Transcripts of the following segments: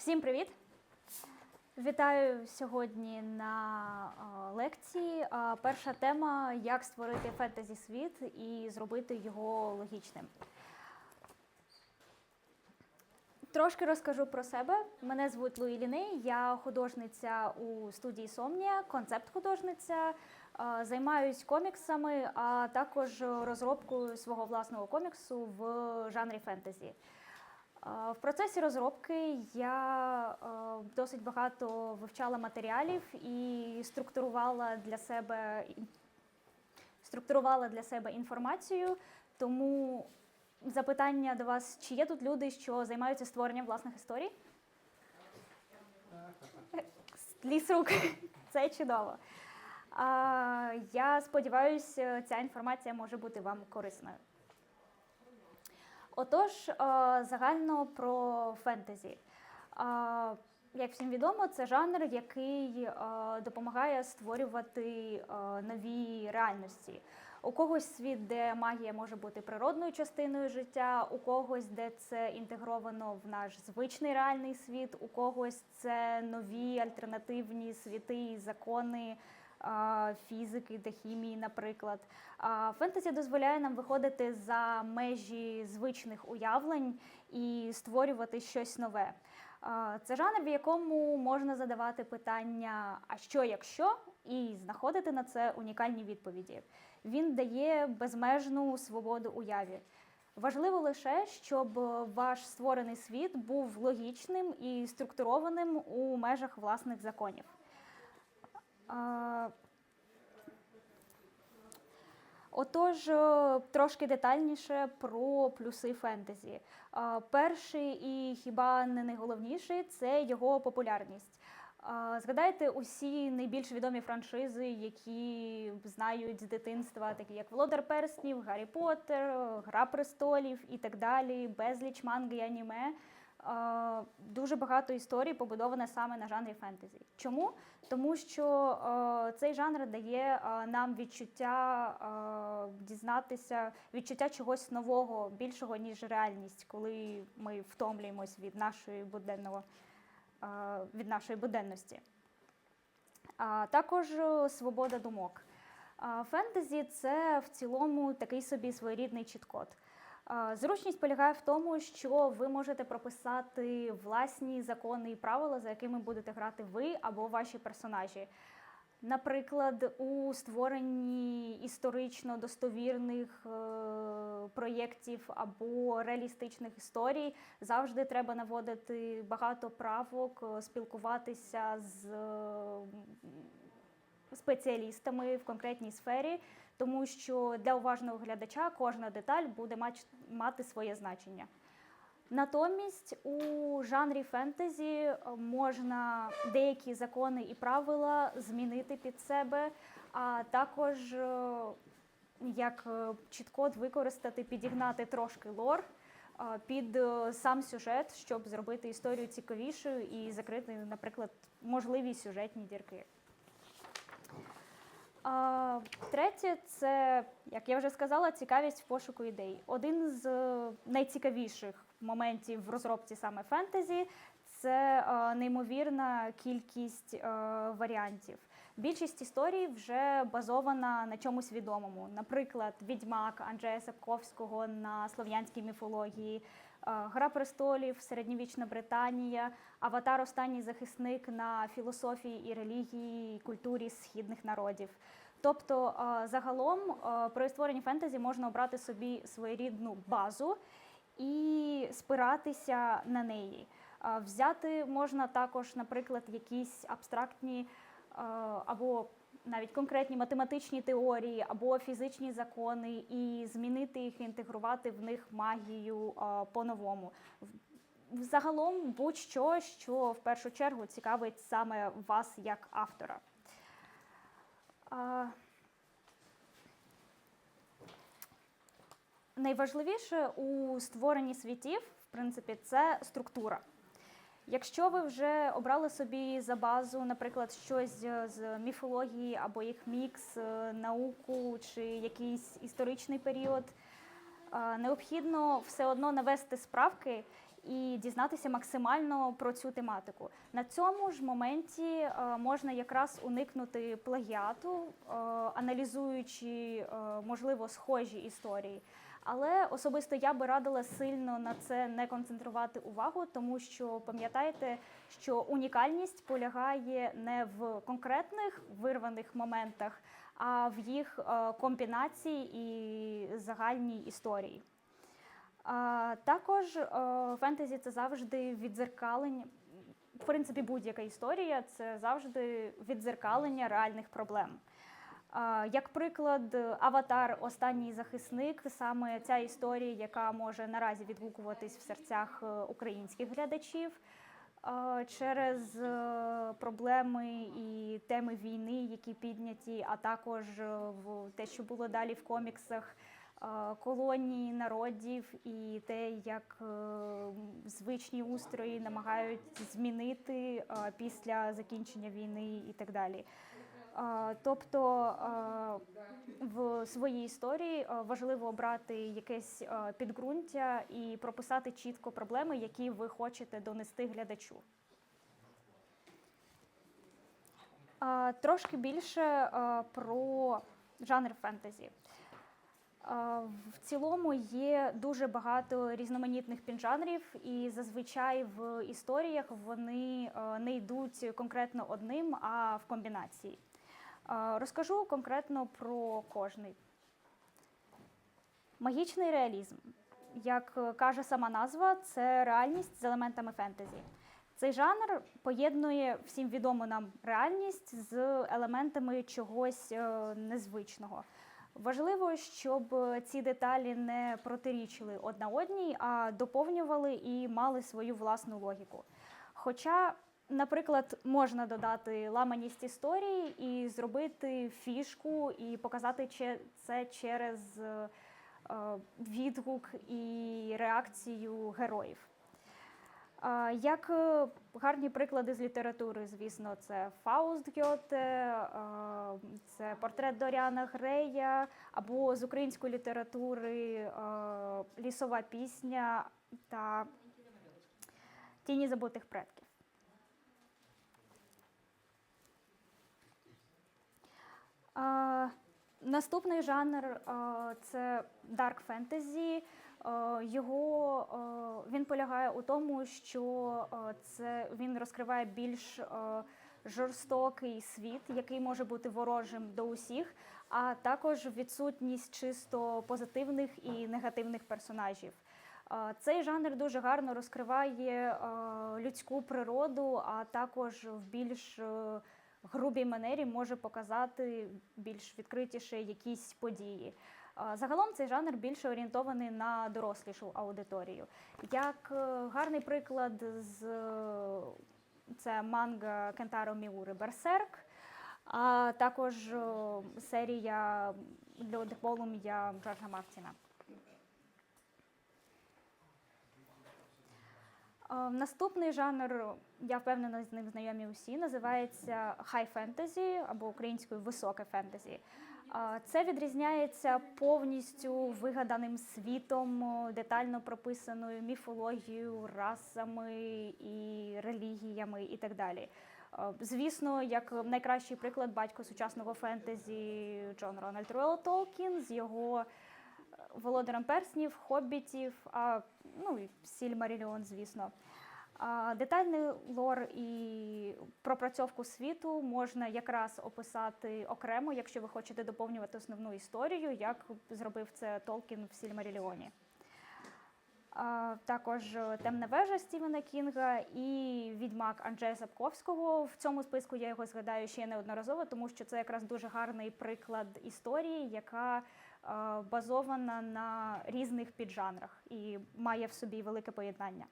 Всім привіт! Вітаю сьогодні на лекції. Перша тема як створити фентезі світ і зробити його логічним. Трошки розкажу про себе. Мене звуть Луї Ліней, я художниця у студії Сомнія, концепт-художниця. Займаюсь коміксами, а також розробкою свого власного коміксу в жанрі фентезі. Е, В процесі розробки я е, досить багато вивчала матеріалів і структурувала для себе структурувала для себе інформацію. Тому запитання до вас: чи є тут люди, що займаються створенням власних історій? Ліс рук. Це чудово. Я сподіваюся, ця інформація може бути вам корисною. Отож, е, загально про фентезі. Е, Як всім відомо, це жанр, який е, допомагає створювати нові реальності. У когось світ, де магія може бути природною частиною життя, у когось, де це інтегровано в наш звичний реальний світ, у когось це нові альтернативні світи і закони фізики та хімії, наприклад. Фентезі дозволяє нам виходити за межі звичних уявлень і створювати щось нове. Це жанр, в якому можна задавати питання, а що якщо, і знаходити на це унікальні відповіді. Він дає безмежну свободу уяві. Важливо лише, щоб ваш створений світ був логічним і структурованим у межах власних законів. Отож, е, трошки детальніше про плюси фентезі. Перший і хіба не найголовніший це його популярність. Згадайте усі найбільш відомі франшизи, які знають з дитинства, такі як Володар Перснів, Гаррі Поттер, Гра престолів і так далі, безліч манги і аніме. Дуже багато історій побудоване саме на жанрі фентезі. Чому? Тому що цей жанр дає нам відчуття дізнатися, відчуття чогось нового, більшого, ніж реальність, коли ми втомлюємось від нашої буденного, від нашої буденності. А також е, свобода думок. Фентезі це в цілому такий собі своєрідний чіткод. Зручність полягає в тому, що ви можете прописати власні закони і правила, за якими будете грати ви або ваші персонажі. Наприклад, у створенні історично достовірних е, проєктів або реалістичних історій завжди треба наводити багато правок, е, спілкуватися з спеціалістами в конкретній сфері, тому що для уважного глядача кожна деталь буде мати своє значення. Натомість у жанрі фентезі е, можна деякі закони і правила змінити під себе, а також е, як е, чіткод використати, підігнати трошки лор під сам сюжет, щоб зробити історію цікавішою і закрити, наприклад, можливі сюжетні дірки. А, Третє, це, як я вже сказала, цікавість в пошуку ідей. Один з е, найцікавіших моментів в розробці саме фентезі це е, неймовірна кількість е, варіантів. Більшість історій вже базована на чомусь відомому. Наприклад, Відьмак Анджея Сапковського на слов'янській міфології, Гра престолів, середньовічна Британія, Аватар Останній захисник на філософії і релігії, і культурі східних народів. Тобто, загалом при створенні фентезі можна обрати собі своєрідну базу і спиратися на неї. Взяти можна також, наприклад, якісь абстрактні або навіть конкретні математичні теорії або фізичні закони, і змінити їх, інтегрувати в них магію по-новому. В- Загалом будь-що, що в першу чергу цікавить саме вас як автора. Найважливіше у створенні світів, в принципі, це структура. Якщо ви вже обрали собі за базу, наприклад, щось з- з міфології або їх мікс, е, науку чи якийсь історичний період, е, необхідно все одно навести справки і дізнатися максимально про цю тематику. На цьому ж моменті е, можна якраз уникнути плагіату, е, аналізуючи е, можливо схожі історії. Але особисто я би радила сильно на це не концентрувати увагу, тому що пам'ятайте, що унікальність полягає не в конкретних вирваних моментах, а в їх е, комбінації і загальній історії. Також е, фентезі це завжди віддзеркалення. В принципі, будь-яка історія це завжди віддзеркалення реальних проблем. Як приклад, Аватар Останній захисник саме ця історія, яка може наразі відгукуватись в серцях е, українських глядачів через е, проблеми і теми війни, які підняті, а також е, в те, що було далі в коміксах. Колонії народів і те, як звичні устрої намагають змінити після закінчення війни і так далі. Тобто в своїй історії важливо обрати якесь підґрунтя і прописати чітко проблеми, які ви хочете донести глядачу. Трошки більше про жанр фентезі. В цілому є дуже багато різноманітних піджанрів, і зазвичай в історіях вони не йдуть конкретно одним, а в комбінації. Розкажу конкретно про кожний. Магічний реалізм. Як е, каже сама назва, це реальність з елементами фентезі. Цей жанр поєднує всім відому нам реальність з елементами чогось е, незвичного. Важливо, щоб е, ці деталі не протирічили одна одній, а доповнювали і мали свою власну логіку. Хоча, наприклад, можна додати ламаність історії і зробити фішку, і показати це через е, е, відгук і реакцію героїв. Як е, гарні приклади з літератури, звісно, це Фауст Гьоте, це портрет Доріана Грея, або з української літератури Лісова пісня та Тіні забутих предків. Е, Наступний жанр е, це Fantasy. Е, Його він полягає у тому, що це він розкриває більш жорстокий світ, який може бути ворожим до усіх, а також відсутність чисто позитивних і негативних персонажів. Цей жанр дуже гарно розкриває людську природу, а також в більш е, грубій манері може показати більш відкритіше якісь події. Загалом цей жанр більше орієнтований на дорослішу аудиторію. Як е, гарний приклад з е, це манга Кентаро Міури Берсерк, а також е, серія Льод полум'я Джорджа Мартіна. Наступний жанр, я впевнена, з ним знайомі усі, називається хай фентезі або українською високе фентезі. Е, Це відрізняється повністю вигаданим світом, детально прописаною міфологією, расами і релігіями і так далі. Е, Звісно, як найкращий приклад батько сучасного фентезі Джон Рональд Ройл Толкін з його володарем перснів, хобітів, а ну і Сільмаріліон, звісно. Детальний лор і пропрацьовку світу можна якраз описати окремо, якщо ви хочете доповнювати основну історію, як зробив це Толкін в Сільмаріліоні. Також Темна вежа Стівена Кінга і Відьмак Анджея Сапковського. В цьому списку я його згадаю ще неодноразово, тому що це якраз дуже гарний приклад історії, яка базована на різних піджанрах і має в собі велике поєднання.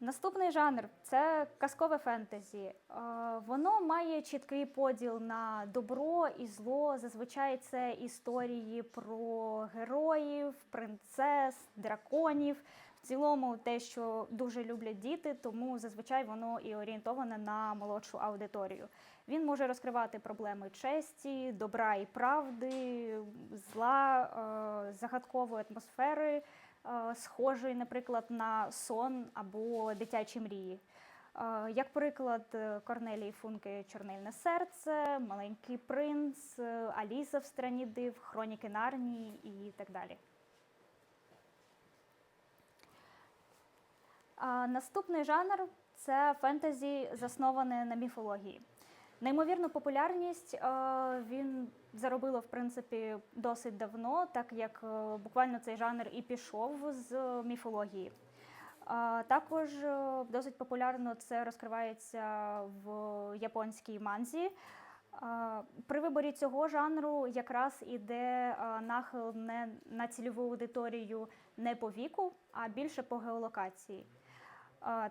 Наступний жанр це казкове фентезі. Е, Воно має чіткий поділ на добро і зло. Зазвичай це історії про героїв, принцес, драконів. В цілому, те, що дуже люблять діти, тому зазвичай воно і орієнтоване на молодшу аудиторію. Він може розкривати проблеми честі, добра і правди, зла, е, загадкової атмосфери, е, схожої, наприклад, на сон або дитячі мрії. Е, Як приклад, е, Корнелії Функе Чорнильне серце, Маленький принц, Аліса в страні див, Хроніки Нарнії і так далі. Наступний жанр це фентезі, засноване на міфології. Неймовірну популярність е, він заробило в принципі досить давно, так як е, буквально цей жанр і пішов з міфології. А, Також е, досить популярно це розкривається в японській манзі. При виборі цього жанру якраз іде нахил не на цільову аудиторію не по віку, а більше по геолокації.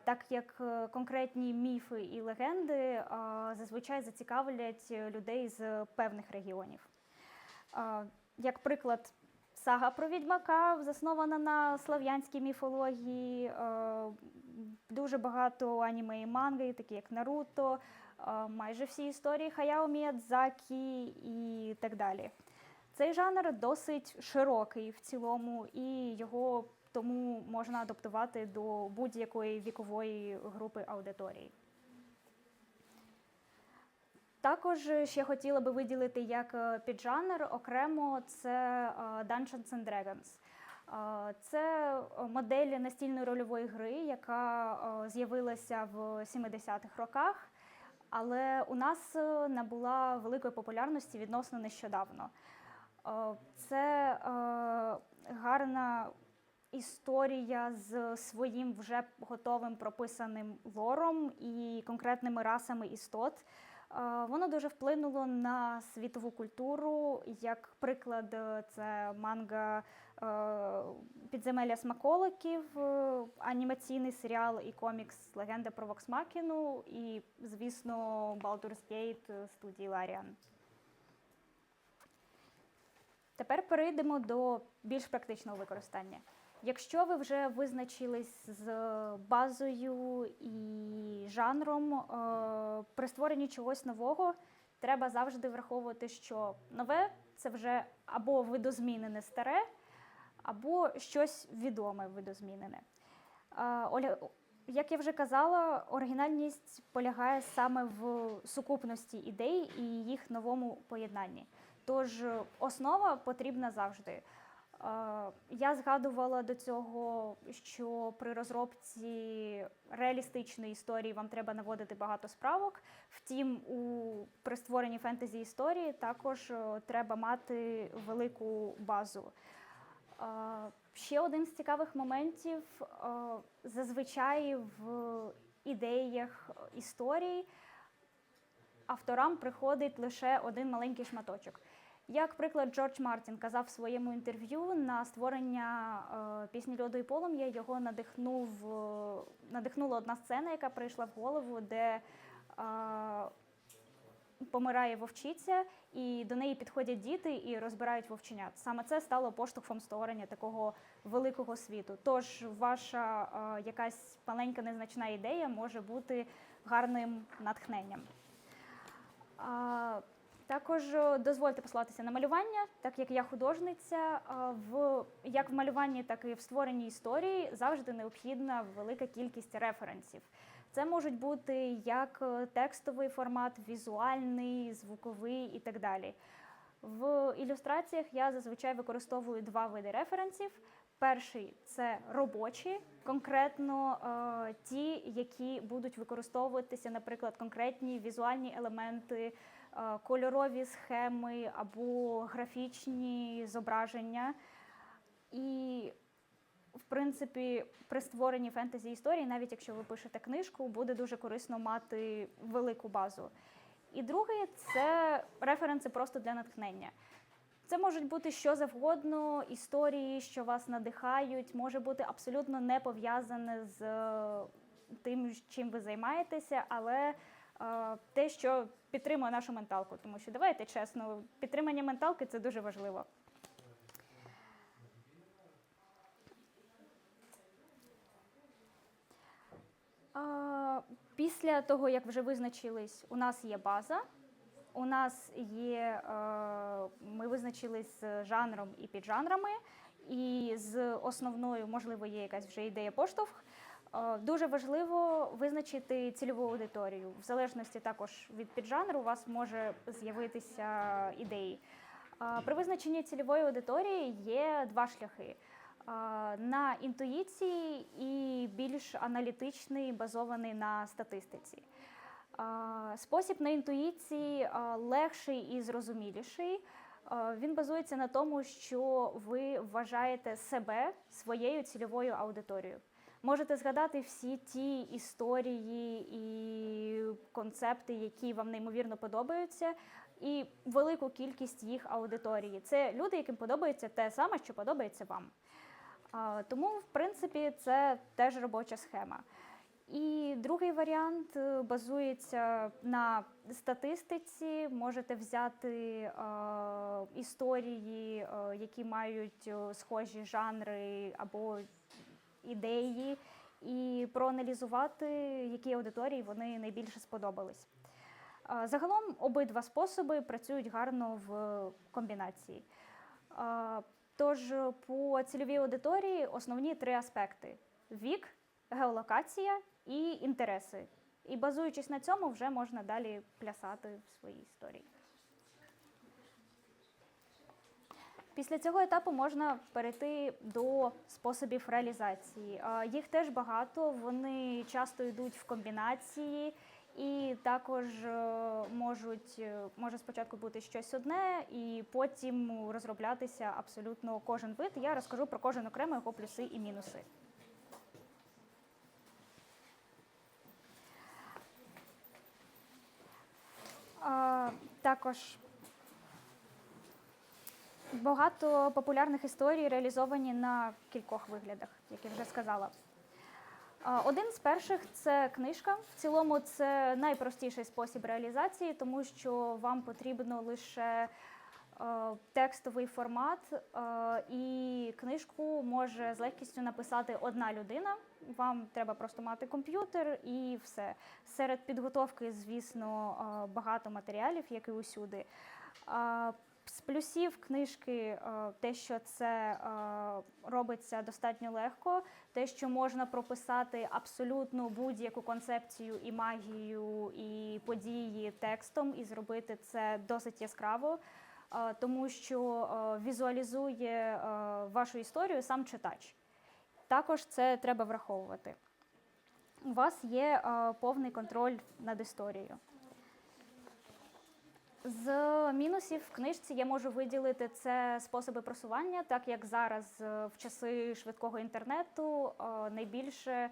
Так як е, конкретні міфи і легенди зазвичай зацікавлять людей з певних регіонів. Як приклад, сага про відьмака заснована на слав'янській міфології. е, Дуже багато аніме і манги, такі як Наруто, е, майже всі історії Хаяо Міядзакі і так далі. Цей жанр досить широкий в цілому, і його тому можна адаптувати до будь-якої вікової групи аудиторії. Також ще хотіла би виділити як е, піджанр окремо це е, Dungeons and Dragons. Е, Це модель настільної рольової гри, яка з'явилася в 70-х роках, але у нас набула великої популярності відносно нещодавно. Це гарна історія з своїм вже готовим прописаним лором і конкретними расами істот. Е, Воно дуже вплинуло на світову культуру. Як приклад, е, це манга е, Підземелля смаколиків, анімаційний серіал і комікс Легенда про Воксмакіну і, звісно, Baldur's Gate студії Larian. Тепер перейдемо до більш практичного використання. Якщо ви вже визначились з базою і жанром, е, при створенні чогось нового треба завжди враховувати, що нове це вже або видозмінене старе, або щось відоме видозмінене. Е, як я вже казала, оригінальність полягає саме в сукупності ідей і їх новому поєднанні. Тож е, основа потрібна завжди. Я згадувала до цього, що при розробці реалістичної історії вам треба наводити багато справок. Втім, у при створенні фентезі історії також е, треба мати велику базу. Ще один з цікавих моментів е, зазвичай в ідеях історій авторам приходить лише один маленький шматочок. Як приклад, Джордж Мартін казав в своєму інтерв'ю на створення е, пісні Льоду і полум'я його надихнув, е, надихнула одна сцена, яка прийшла в голову, де е, помирає вовчиця, і до неї підходять діти і розбирають вовченят. Саме це стало поштовхом створення такого великого світу. Тож ваша е, якась маленька незначна ідея може бути гарним натхненням. А, також е, дозвольте послатися на малювання, так як я художниця, в як в малюванні, так і в створенні історії завжди необхідна велика кількість референсів. Це можуть бути як е, текстовий формат, візуальний, звуковий і так далі. В ілюстраціях я зазвичай використовую два види референсів. Перший це робочі, конкретно е, ті, які будуть використовуватися, наприклад, конкретні візуальні елементи, е, кольорові схеми або графічні зображення. І, в принципі, при створенні фентезі історії, навіть якщо ви пишете книжку, буде дуже корисно мати велику базу. І другий це референси просто для натхнення. Це можуть бути що завгодно, історії, що вас надихають, може бути абсолютно не пов'язане з е, тим, чим ви займаєтеся, але е, те, що підтримує нашу менталку. Тому що давайте чесно, підтримання менталки це дуже важливо. Після того, як вже визначились, у нас є база. У нас є, ми визначились з жанром і піджанрами, і з основною, можливо, є якась вже ідея поштовх. Е, Дуже важливо визначити цільову аудиторію. В залежності також від піджанру у вас може з'явитися ідеї. Е, При визначенні цільової аудиторії є два шляхи. Е, На інтуїції і більш аналітичний, базований на статистиці. Спосіб на інтуїції легший і зрозуміліший. Він базується на тому, що ви вважаєте себе своєю цільовою аудиторією. Можете згадати всі ті історії і концепти, які вам неймовірно подобаються, і велику кількість їх аудиторії. Це люди, яким подобається те саме, що подобається вам. Тому, в принципі, це теж робоча схема. І другий варіант е, базується на статистиці. Можете взяти е, історії, е, які мають е, схожі жанри або ідеї, і проаналізувати, які аудиторії вони найбільше сподобались. Загалом обидва способи працюють гарно в комбінації. Тож по цільовій аудиторії основні три аспекти: вік, геолокація і інтереси. І базуючись на цьому, вже можна далі плясати в своїй історії. Після цього етапу можна перейти до способів реалізації. Їх теж багато, вони часто йдуть в комбінації, і також е, можуть е, може спочатку бути щось одне, і потім розроблятися абсолютно кожен вид. Я розкажу про кожен окремо його плюси і мінуси. Також багато популярних історій реалізовані на кількох виглядах, як я вже сказала. Один з перших це книжка. В цілому це найпростіший спосіб реалізації, тому що вам потрібно лише текстовий формат, і книжку може з легкістю написати одна людина. Вам треба просто мати комп'ютер і все. Серед підготовки, звісно, багато матеріалів, як і усюди. З плюсів книжки е, те, що це е, робиться достатньо легко, те, що можна прописати абсолютно будь-яку концепцію і магію, і події текстом, і зробити це досить яскраво, е, тому що візуалізує вашу історію сам читач. Також це треба враховувати. У вас є повний контроль над історією. З мінусів в книжці я можу виділити це способи просування, так як зараз е, в часи швидкого інтернету е, найбільше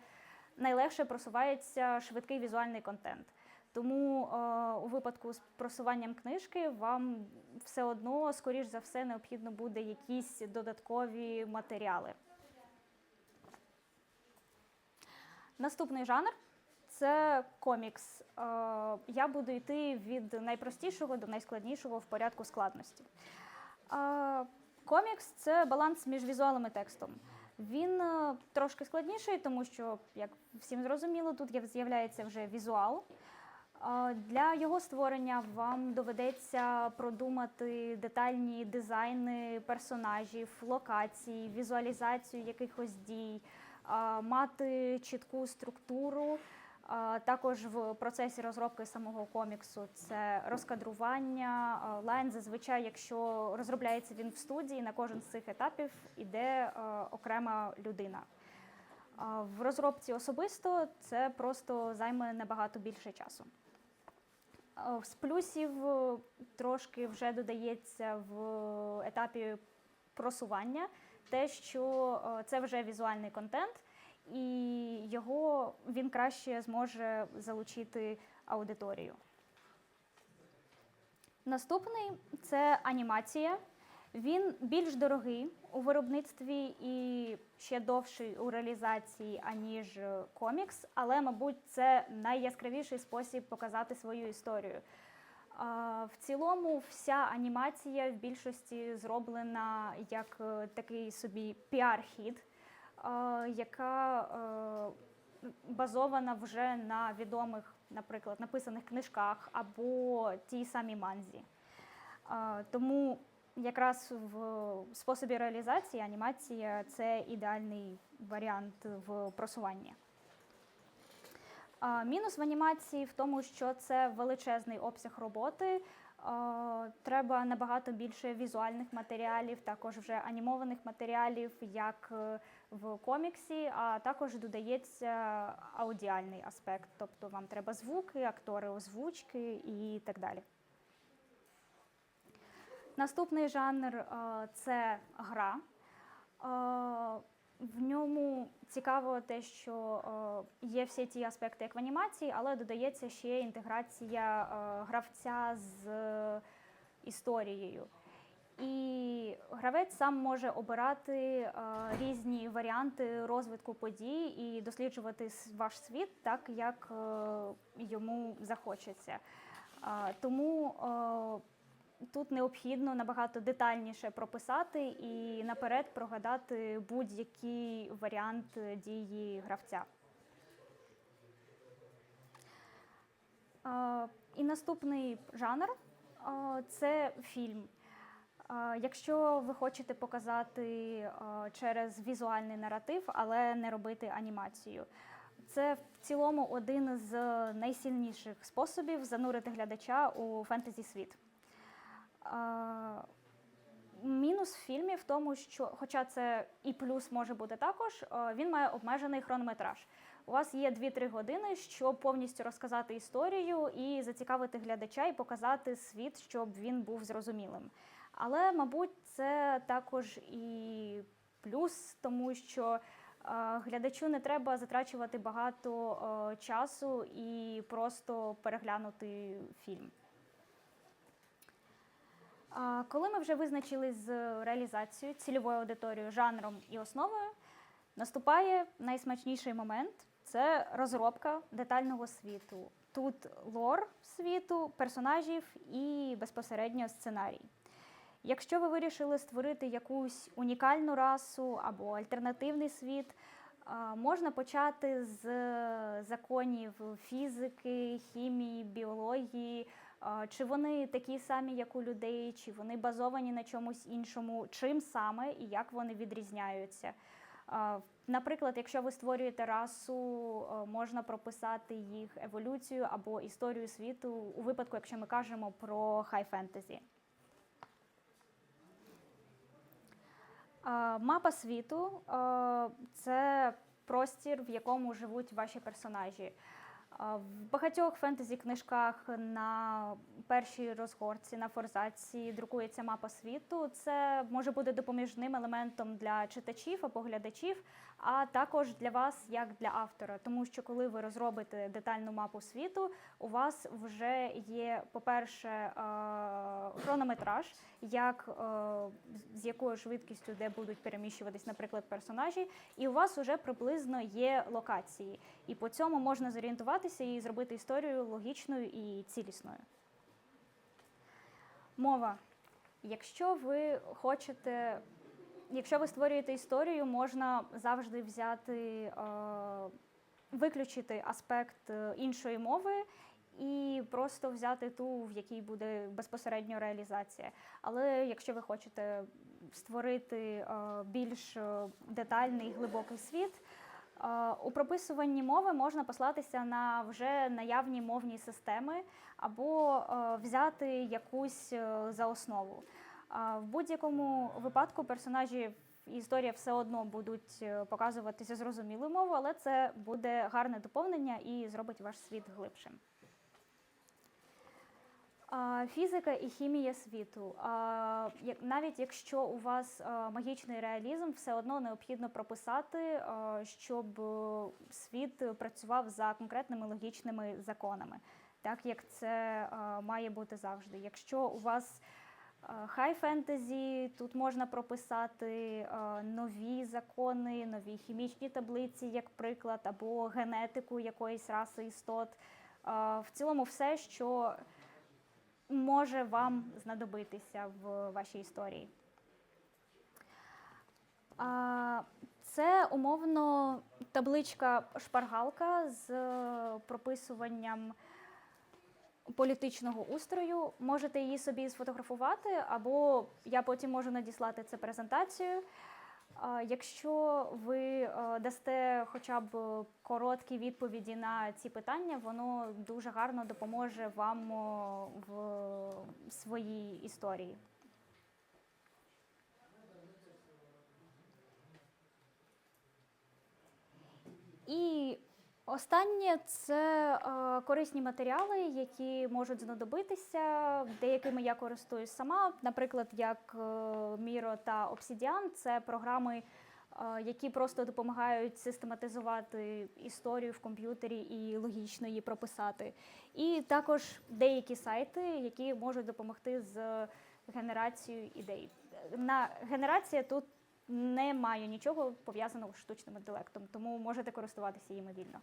найлегше просувається швидкий візуальний контент. Тому е, у випадку з просуванням книжки вам все одно, скоріш за все, необхідно буде якісь додаткові матеріали. Наступний жанр це комікс. Е, Я буду йти від найпростішого до найскладнішого в порядку складності. Е, Комікс це баланс між візуалом і текстом. Він е, трошки складніший, тому що, як всім зрозуміло, тут з'являється вже візуал. Для його створення вам доведеться продумати детальні дизайни персонажів, локацій, візуалізацію якихось дій, мати чітку структуру. Також в процесі розробки самого коміксу це розкадрування, лайн. Зазвичай, якщо розробляється він в студії, на кожен з цих етапів іде окрема людина. В розробці особисто це просто займе набагато більше часу. З плюсів е, трошки вже додається в етапі просування те, що е, це вже візуальний контент, і його він краще зможе залучити аудиторію. Наступний це анімація. Він більш дорогий у виробництві і ще довший у реалізації, аніж е, комікс, але, мабуть, це найяскравіший спосіб показати свою історію. В цілому, вся анімація в більшості зроблена як е, такий собі піар-хід, яка е, базована вже на відомих, наприклад, написаних книжках або тій самій манзі. Тому якраз в способі реалізації анімація це ідеальний варіант в просуванні. Мінус в анімації в тому, що це величезний обсяг роботи. А, Треба набагато більше візуальних матеріалів, також вже анімованих матеріалів, як е, в коміксі, а також додається аудіальний аспект, тобто вам треба звуки, актори озвучки і так далі. Наступний жанр е, це гра. В ньому цікаво те, що е, є всі ті аспекти, як в анімації, але додається ще інтеграція е, гравця з е, історією. І гравець сам може обирати різні варіанти розвитку подій і досліджувати ваш світ так, як йому захочеться. Тому тут необхідно набагато детальніше прописати і наперед прогадати будь-який варіант дії гравця. І наступний жанр це фільм. Якщо ви хочете показати через візуальний наратив, але не робити анімацію, це в цілому один з найсильніших способів занурити глядача у фентезі світ. Мінус в фільмі в тому, що, хоча це і плюс може бути також, е, він має обмежений хронометраж. У вас є 2-3 години, щоб повністю розказати історію і зацікавити глядача і показати світ, щоб він був зрозумілим. Але, мабуть, це також і плюс, тому що е, глядачу не треба затрачувати багато е, часу і просто переглянути фільм. Коли ми вже визначили з реалізацією, цільовою аудиторією, жанром і основою, наступає найсмачніший момент це розробка детального світу. Тут лор світу, персонажів і безпосередньо сценарій. Якщо ви вирішили створити якусь унікальну расу або альтернативний світ, можна почати з законів фізики, хімії, біології, чи вони такі самі, як у людей, чи вони базовані на чомусь іншому, чим саме і як вони відрізняються. Наприклад, якщо ви створюєте расу, е, можна прописати їх еволюцію або історію світу у випадку, якщо ми кажемо про хай фентезі. Мапа світу е, це простір, в якому живуть ваші персонажі. В багатьох фентезі книжках на першій розгорці, на форзаці друкується мапа світу. Це може бути допоміжним елементом для читачів або глядачів, а також для вас, як для автора. Тому що коли ви розробите детальну мапу світу, у вас вже є, по-перше, е, хронометраж, як, е, з якою швидкістю де будуть переміщуватись, наприклад, персонажі, і у вас вже приблизно є локації. І по цьому можна зорієнтуватися і зробити історію логічною і цілісною. Мова. Якщо ви хочете, якщо ви створюєте історію, можна завжди взяти, е, виключити аспект е, іншої мови і просто взяти ту, в якій буде безпосередньо реалізація. Але якщо ви хочете створити е, більш детальний глибокий світ, У прописуванні мови можна послатися на вже наявні мовні системи або взяти якусь за основу. В будь-якому випадку персонажі і історія все одно будуть е, показуватися зрозумілою мовою, але це буде гарне доповнення і зробить ваш світ глибшим. Фізика і хімія світу. Навіть якщо у вас магічний реалізм, все одно необхідно прописати, щоб е, світ працював за конкретними логічними законами, так як це має бути завжди. Якщо у вас хай фентезі, тут можна прописати нові закони, нові хімічні таблиці, як приклад, або генетику якоїсь раси істот. В цілому, все, що може вам знадобитися в вашій історії. Це умовно табличка шпаргалка з е, прописуванням політичного устрою. Можете її собі сфотографувати, або я потім можу надіслати це презентацію. Якщо ви е, дасте хоча б короткі відповіді на ці питання, воно дуже гарно допоможе вам в своїй історії. І останнє це е, корисні матеріали, які можуть знадобитися. Деякими я користуюсь сама. Наприклад, як е, Miro та Obsidian – це програми, е, які просто допомагають систематизувати історію в комп'ютері і логічно її прописати. І також деякі сайти, які можуть допомогти з генерацією ідей. На генерація тут не маю нічого пов'язаного з штучним інтелектом, тому можете користуватися їм мобільно.